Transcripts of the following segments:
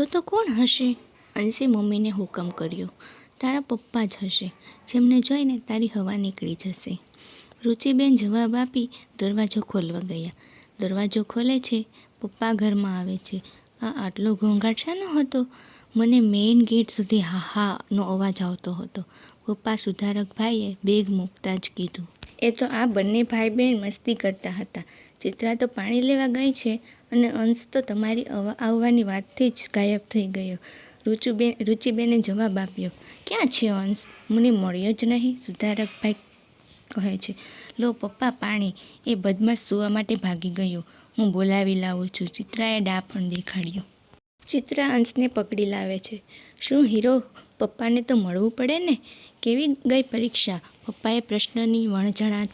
પૂછો તો કોણ હશે? અંશે મમ્મીને હુકમ કર્યો. તારા પપ્પા જ હશે. જેમને જોઈને તારી હવા નીકળી જશે. રુચિબેન જવાબ આપી દરવાજો ખોલવા ગયા. દરવાજો ખોલે છે. પપ્પા ઘરમાં આવે છે. આ આટલો ઘોંઘાટ શાનો હતો? મને મેઇન ગેટ સુધી હાહાનો અવાજ આવતો હતો. પપ્પા સુધારક ભાઈએ બેગ મૂકતા જ કીધું. એ તો આ બંને ભાઈ બહેન મસ્તી કરતા હતા. ચિત્રા તો પાણી લેવા ગઈ છે. અને અંશ તો તમારી આવવાની વાતથી જ ગાયબ થઈ ગયો. રુચુબેન રુચિબેને જવાબ આપ્યો, ક્યાં છે અંશ? મને મળ્યો જ નહીં, સુધારકભાઈ કહે છે. લો પપ્પા, પાણી. એ બદમાશ સૂવા માટે ભાગી ગયો. હું બોલાવી લાવું છું. ચિત્રાએ ડા પણ દેખાડ્યો. ચિત્રા અંશને પકડી લાવે છે. શું હીરો, પપ્પાને તો મળવું પડે ને? કેવી ગઈ પરીક્ષા? પપ્પાએ પ્રશ્નની વણઝણાટ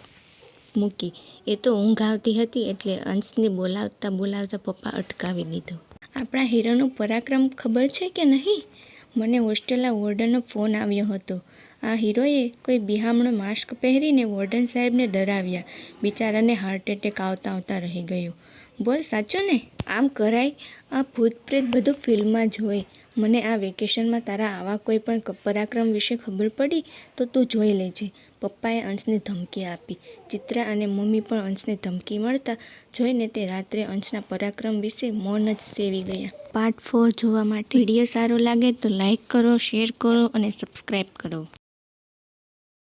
મૂકી. એ તો ઊંઘ આવતી હતી એટલે અંશને બોલાવતા બોલાવતા પપ્પા અટકાવી દીધો. આપણા હીરોનું પરાક્રમ ખબર છે કે નહીં? મને હોસ્ટેલના વોર્ડનનો ફોન આવ્યો હતો. આ હીરોએ કોઈ બિહામણો માસ્ક પહેરીને વોર્ડન સાહેબને ડરાવ્યા. બિચારાને હાર્ટ એટેક આવતા આવતા રહી ગયો. બોલ, સાચું ને? આમ કરાય? આ ભૂતપ્રેત બધું ફિલ્મમાં જોઈ. મને આ વેકેશનમાં તારા આવા કોઈ પણ પરાક્રમ વિશે ખબર પડી તો તું જોઈ લેજે. પપ્પાએ અંશને ધમકી આપી. ચિત્રા અને મમ્મી પણ અંશને ધમકી મળતા જોઈને તે રાત્રે અંશના પરાક્રમ વિશે મૌન જ સેવી ગયા. પાર્ટ ફોર જોવા માટે વીડિયો સારો લાગે તો લાઈક કરો, શેર કરો અને સબસ્ક્રાઈબ કરો.